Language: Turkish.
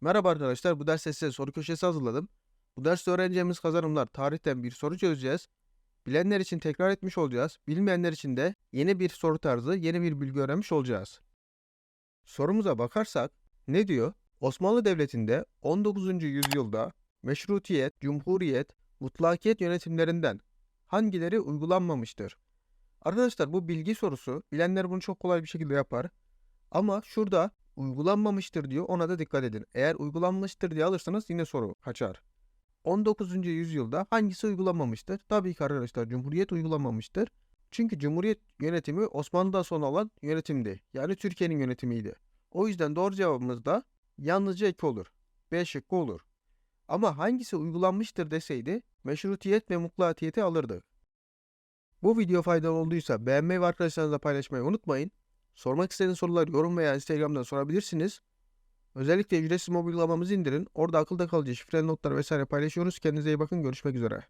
Merhaba arkadaşlar, bu derste size soru köşesi hazırladım. Bu derste öğreneceğimiz kazanımlar tarihten bir soru çözeceğiz. Bilenler için tekrar etmiş olacağız. Bilmeyenler için de yeni bir soru tarzı, yeni bir bilgi öğrenmiş olacağız. Sorumuza bakarsak ne diyor? Osmanlı Devleti'nde 19. yüzyılda meşrutiyet, cumhuriyet, mutlakiyet yönetimlerinden hangileri uygulanmamıştır? Arkadaşlar bu bilgi sorusu. Bilenler bunu çok kolay bir şekilde yapar. Ama şurada uygulanmamıştır diyor. Ona da dikkat edin. Eğer uygulanmıştır diye alırsanız yine soru kaçar. 19. yüzyılda hangisi uygulanmamıştır? Tabii ki arkadaşlar Cumhuriyet uygulanmamıştır. Çünkü Cumhuriyet yönetimi Osmanlı'dan sonra olan yönetimdi. Yani Türkiye'nin yönetimiydi. O yüzden doğru cevabımız da yalnızca 2 olur. B şıkkı olur. Ama hangisi uygulanmıştır deseydi meşrutiyet ve mutlakiyeti alırdık. Bu video faydalı olduysa beğenmeyi ve arkadaşlarınızla paylaşmayı unutmayın. Sormak istediğiniz soruları yorum veya Instagram'dan sorabilirsiniz. Özellikle ücretsiz mobil uygulamamızı indirin. Orada akılda kalıcı şifreli notlar vesaire paylaşıyoruz. Kendinize iyi bakın. Görüşmek üzere.